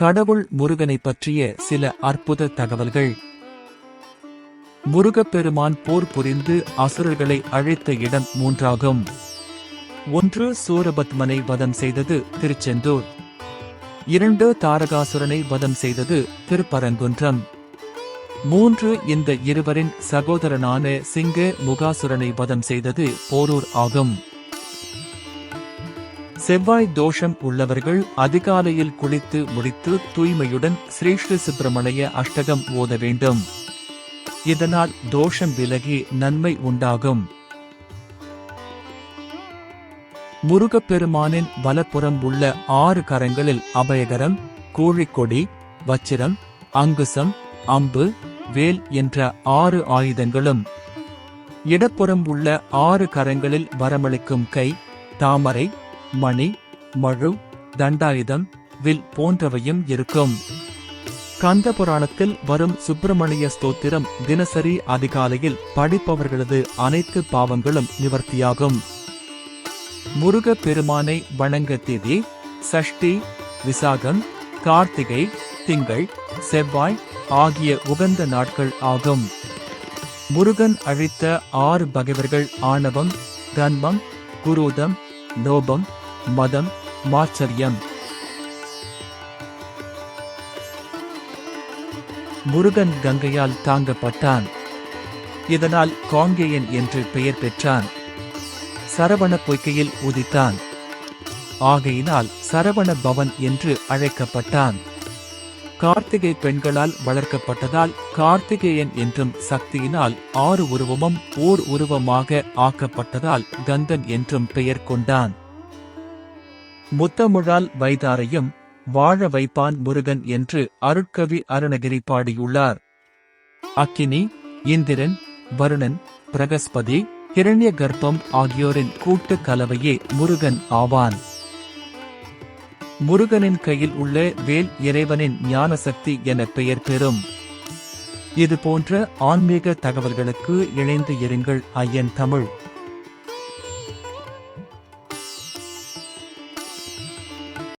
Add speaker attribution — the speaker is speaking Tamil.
Speaker 1: கடவுள் முருகனை பற்றிய சில அற்புத தகவல்கள். முருகப்பெருமான் போர் புரிந்து அசுரர்களை அழைத்த இடம் மூன்றாகும். ஒன்று சூரபத்மனை வதம் செய்தது திருச்செந்தூர். இரண்டு தாரகாசுரனை வதம் செய்தது திருப்பரங்குன்றம். மூன்று இந்த இருவரின் சகோதரனான சிங்க முகாசுரனை வதம் செய்தது போரூர் ஆகும். செவ்வாய் தோஷம் உள்ளவர்கள் அதிகாலையில் குளித்து முடித்து தூய்மையுடன் ஸ்ரீஸ்ரீ சுப்பிரமணிய அஷ்டகம் ஓத வேண்டும். இதனால் தோஷம் விலகி நன்மை உண்டாகும். முருகப்பெருமானின் வலப்புறம் உள்ள ஆறு கரங்களில் அபயகரம் கோழிக்கொடி வச்சிரம் அங்குசம் அம்பு வேல் என்ற ஆறு ஆயுதங்களும். இடப்புறம் உள்ள ஆறு கரங்களில் வரமளிக்கும் கை தாமரை மணி மழு தண்டாயுதம் வில் போன்றவையும் இருக்கும். கந்த புராணத்தில் வரும் சுப்பிரமணிய ஸ்தோத்திரம் தினசரி அதிகாலையில் படிப்பவர்களது அனைத்து பாவங்களும் நிவர்த்தியாகும். முருக பெருமானை வணங்க தேதி சஷ்டி விசாகம் கார்த்திகை திங்கள் செவ்வாய் ஆகிய உகந்த நாட்கள் ஆகும். முருகன் அழித்த ஆறு பகைவர்கள் ஆணவம் கன்மம் குரூதம் லோபம் மதம் மாச்சரியம். முருகன் கங்கையால் தாங்கப்பட்டான். இதனால் காங்கேயன் என்று பெயர் பெற்றான். சரவண பொய்கையில் உதித்தான். ஆகையினால் சரவண பவன் என்று அழைக்கப்பட்டான். கார்த்திகை பெண்களால் வளர்க்கப்பட்டதால் கார்த்திகேயன் என்றும் சக்தியினால் ஆறு உருவமும் ஓர் உருவமாக ஆக்கப்பட்டதால் கந்தன் என்றும் பெயர் கொண்டான். முத்தமிழால் வைதாரையும் வாழ வைப்பான் முருகன் என்று அருட்கவி அருணகிரி பாடியுள்ளார். அக்கினி இந்திரன் வருணன் பிரகஸ்பதி கிரண்ய கர்ப்பம் ஆகியோரின் கூட்டு கலவையே முருகன் ஆவான். முருகனின் கையில் உள்ள வேல் இறைவனின் ஞான சக்தி என பெயர் பெறும். இது போன்ற ஆன்மீக தகவல்களுக்கு இணைந்து இருங்கள் ஐயன் தமிழ்.